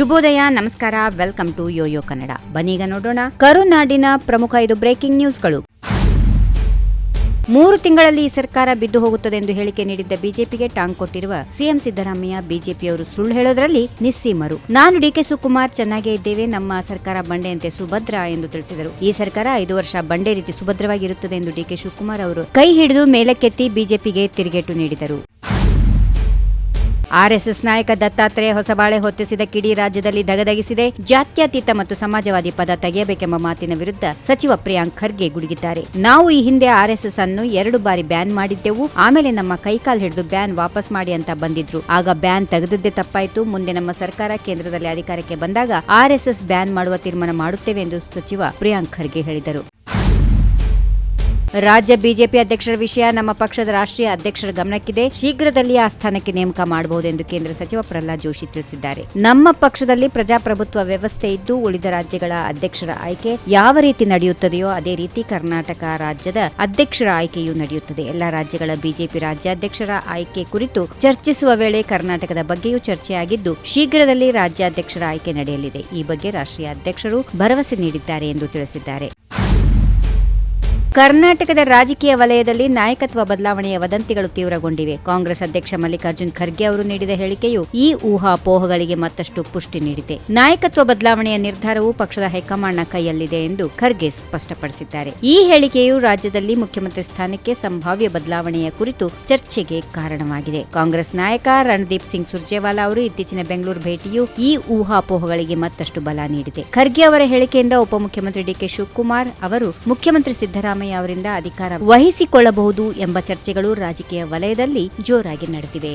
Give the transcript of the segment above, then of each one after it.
ಶುಭೋದಯ, ನಮಸ್ಕಾರ welcome to YoYo Kannada ಬನ್ನೀಗ ನೋಡೋಣ. ಕರುನಾಡಿನ ಪ್ರಮುಖ ಐದು ಬ್ರೇಕಿಂಗ್ ನ್ಯೂಸ್ಗಳು ಮೂರು ತಿಂಗಳಲ್ಲಿ ಈ ಸರ್ಕಾರ ಬಿದ್ದು ಹೋಗುತ್ತದೆ ಎಂದು ಹೇಳಿಕೆ ನೀಡಿದ್ದ ಬಿಜೆಪಿಗೆ ಟಾಂಗ್ ಕೊಟ್ಟಿರುವ ಸಿಎಂ ಸಿದ್ದರಾಮಯ್ಯ, ಬಿಜೆಪಿಯವರು ಸುಳ್ಳು ಹೇಳೋದ್ರಲ್ಲಿ ನಿಸ್ಸೀಮರು ನಾನು ಡಿಕೆ ಸುಕುಮಾರ್ ಚೆನ್ನಾಗೇ ಇದ್ದೇವೆ, ನಮ್ಮ ಸರ್ಕಾರ ಬಂಡೆಯಂತೆ ಸುಭದ್ರ ಎಂದು ತಿಳಿಸಿದರು. ಈ ಸರ್ಕಾರ ಐದು ವರ್ಷ ಬಂಡೆ ರೀತಿ ಸುಭದ್ರವಾಗಿರುತ್ತದೆ ಎಂದು ಡಿಕೆ ಶಿವಕುಮಾರ್ ಅವರು ಕೈ ಹಿಡಿದು ಮೇಲಕ್ಕೆತ್ತಿ ಬಿಜೆಪಿಗೆ ತಿರುಗೇಟು ನೀಡಿದರು. ಆರ್ಎಸ್ಎಸ್ ನಾಯಕ ದತ್ತಾತ್ರೇಯ ಹೊಸಬಾಳೆ ಹೊತ್ತಿಸಿದ ಕಿಡಿ ರಾಜ್ಯದಲ್ಲಿ ದಗದಗಿಸಿದೆ ಜಾತ್ಯತೀತ ಮತ್ತು ಸಮಾಜವಾದಿ ಪದ ತೆಗೆಯಬೇಕೆಂಬ ಮಾತಿನ ವಿರುದ್ಧ ಸಚಿವ ಪ್ರಿಯಾಂಕ್ ಖರ್ಗೆ ಗುಡುಗಿದ್ದಾರೆ. ನಾವು ಈ ಹಿಂದೆ ಆರ್ಎಸ್ಎಸ್ ಅನ್ನು ಎರಡು ಬಾರಿ ಬ್ಯಾನ್ ಮಾಡಿದ್ದೆವು. ಆಮೇಲೆ ನಮ್ಮ ಕೈಕಾಲ್ ಹಿಡಿದು ಬ್ಯಾನ್ ವಾಪಸ್ ಮಾಡಿ ಅಂತ ಬಂದಿದ್ರು. ಆಗ ಬ್ಯಾನ್ ತೆಗೆದದ್ದೇ ತಪ್ಪಾಯಿತು. ಮುಂದೆ ನಮ್ಮ ಸರ್ಕಾರ ಕೇಂದ್ರದಲ್ಲಿ ಅಧಿಕಾರಕ್ಕೆ ಬಂದಾಗ ಆರ್ಎಸ್ಎಸ್ ಬ್ಯಾನ್ ಮಾಡುವ ತೀರ್ಮಾನ ಮಾಡುತ್ತೇವೆ ಎಂದು ಸಚಿವ ಪ್ರಿಯಾಂಕ್ ಖರ್ಗೆ ಹೇಳಿದರು. ರಾಜ್ಯ ಬಿಜೆಪಿ ಅಧ್ಯಕ್ಷರ ವಿಷಯ, ನಮ್ಮ ಪಕ್ಷದ ರಾಷ್ಟ್ರೀಯ ಅಧ್ಯಕ್ಷರ ಗಮನಕ್ಕಿದೆ. ಶೀಘ್ರದಲ್ಲಿ ಆ ಸ್ಥಾನಕ್ಕೆ ನೇಮಕ ಮಾಡಬಹುದು ಎಂದು ಕೇಂದ್ರ ಸಚಿವ ಪ್ರಹ್ಲಾದ್ ಜೋಶಿ ತಿಳಿಸಿದ್ದಾರೆ. ನಮ್ಮ ಪಕ್ಷದಲ್ಲಿ ಪ್ರಜಾಪ್ರಭುತ್ವ ವ್ಯವಸ್ಥೆ ಇದ್ದು, ಉಳಿದ ರಾಜ್ಯಗಳ ಅಧ್ಯಕ್ಷರ ಆಯ್ಕೆ ಯಾವ ರೀತಿ ನಡೆಯುತ್ತದೆಯೋ ಅದೇ ರೀತಿ ಕರ್ನಾಟಕ ರಾಜ್ಯದ ಅಧ್ಯಕ್ಷರ ಆಯ್ಕೆಯೂ ನಡೆಯುತ್ತದೆ. ಎಲ್ಲ ರಾಜ್ಯಗಳ ಬಿಜೆಪಿ ರಾಜ್ಯಾಧ್ಯಕ್ಷರ ಆಯ್ಕೆ ಕುರಿತು ಚರ್ಚಿಸುವ ವೇಳೆ ಕರ್ನಾಟಕದ ಬಗ್ಗೆಯೂ ಚರ್ಚೆಯಾಗಿದ್ದು, ಶೀಘ್ರದಲ್ಲಿ ರಾಜ್ಯಾಧ್ಯಕ್ಷರ ಆಯ್ಕೆ ನಡೆಯಲಿದೆ. ಈ ಬಗ್ಗೆ ರಾಷ್ಟ್ರೀಯ ಅಧ್ಯಕ್ಷರು ಭರವಸೆ ನೀಡಿದ್ದಾರೆ ಎಂದು ತಿಳಿಸಿದ್ದಾರೆ. ಕರ್ನಾಟಕದ ರಾಜಕೀಯ ವಲಯದಲ್ಲಿ ನಾಯಕತ್ವ ಬದಲಾವಣೆಯ ವದಂತಿಗಳು ತೀವ್ರಗೊಂಡಿವೆ. ಕಾಂಗ್ರೆಸ್ ಅಧ್ಯಕ್ಷ ಮಲ್ಲಿಕಾರ್ಜುನ್ ಖರ್ಗೆ ಅವರು ನೀಡಿದ ಹೇಳಿಕೆಯು ಈ ಊಹಾಪೋಹಗಳಿಗೆ ಮತ್ತಷ್ಟು ಪುಷ್ಟಿ ನೀಡಿದೆ. ನಾಯಕತ್ವ ಬದಲಾವಣೆಯ ನಿರ್ಧಾರವು ಪಕ್ಷದ ಹೈಕಮಾಂಡ್ನ ಕೈಯಲ್ಲಿದೆ ಎಂದು ಖರ್ಗೆ ಸ್ಪಷ್ಟಪಡಿಸಿದ್ದಾರೆ. ಈ ಹೇಳಿಕೆಯು ರಾಜ್ಯದಲ್ಲಿ ಮುಖ್ಯಮಂತ್ರಿ ಸ್ಥಾನಕ್ಕೆ ಸಂಭಾವ್ಯ ಬದಲಾವಣೆಯ ಕುರಿತು ಚರ್ಚೆಗೆ ಕಾರಣವಾಗಿದೆ. ಕಾಂಗ್ರೆಸ್ ನಾಯಕ ರಣದೀಪ್ ಸಿಂಗ್ ಸುರ್ಜೇವಾಲಾ ಅವರು ಇತ್ತೀಚಿನ ಬೆಂಗಳೂರು ಭೇಟಿಯು ಈ ಊಹಾಪೋಹಗಳಿಗೆ ಮತ್ತಷ್ಟು ಬಲ ನೀಡಿದೆ. ಖರ್ಗೆ ಅವರ ಹೇಳಿಕೆಯಿಂದ ಉಪಮುಖ್ಯಮಂತ್ರಿ ಡಿಕೆ ಶಿವಕುಮಾರ್ ಅವರು ಮುಖ್ಯಮಂತ್ರಿ ಸಿದ್ದರಾಮಯ್ಯ ಅವರಿಂದ ಅಧಿಕಾರ ವಹಿಸಿಕೊಳ್ಳಬಹುದು ಎಂಬ ಚರ್ಚೆಗಳು ರಾಜಕೀಯ ವಲಯದಲ್ಲಿ ಜೋರಾಗಿ ನಡೆದಿವೆ.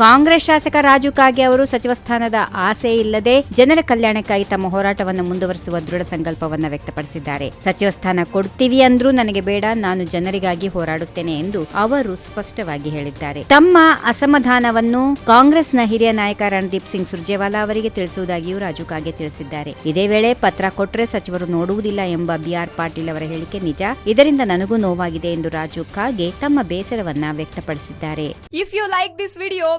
ಕಾಂಗ್ರೆಸ್ ಶಾಸಕ ರಾಜು ಕಾಗೆ ಅವರು ಸಚಿವ ಸ್ಥಾನದ ಆಸೆ ಇಲ್ಲದೆ ಜನರ ಕಲ್ಯಾಣಕ್ಕಾಗಿ ತಮ್ಮ ಹೋರಾಟವನ್ನು ಮುಂದುವರಿಸುವ ದೃಢ ಸಂಕಲ್ಪವನ್ನು ವ್ಯಕ್ತಪಡಿಸಿದ್ದಾರೆ. ಸಚಿವ ಸ್ಥಾನ ಕೊಡ್ತೀವಿ ಅಂದ್ರೂ ನನಗೆ ಬೇಡ, ನಾನು ಜನರಿಗಾಗಿ ಹೋರಾಡುತ್ತೇನೆ ಎಂದು ಅವರು ಸ್ಪಷ್ಟವಾಗಿ ಹೇಳಿದ್ದಾರೆ. ತಮ್ಮ ಅಸಮಾಧಾನವನ್ನು ಕಾಂಗ್ರೆಸ್ನ ಹಿರಿಯ ನಾಯಕ ರಣದೀಪ್ ಸಿಂಗ್ ಸುರ್ಜೇವಾಲಾ ಅವರಿಗೆ ತಿಳಿಸುವುದಾಗಿಯೂ ರಾಜು ಕಾಗೆ ತಿಳಿಸಿದ್ದಾರೆ. ಇದೇ ವೇಳೆ ಪತ್ರ ಕೊಟ್ಟರೆ ಸಚಿವರು ನೋಡುವುದಿಲ್ಲ ಎಂಬ ಬಿಆರ್ ಪಾಟೀಲ್ ಅವರ ಹೇಳಿಕೆ ನಿಜ. ಇದರಿಂದ ನನಗೂ ನೋವಾಗಿದೆ ಎಂದು ರಾಜು ಕಾಗೆ ತಮ್ಮ ಬೇಸರವನ್ನ ವ್ಯಕ್ತಪಡಿಸಿದ್ದಾರೆ. If you like this video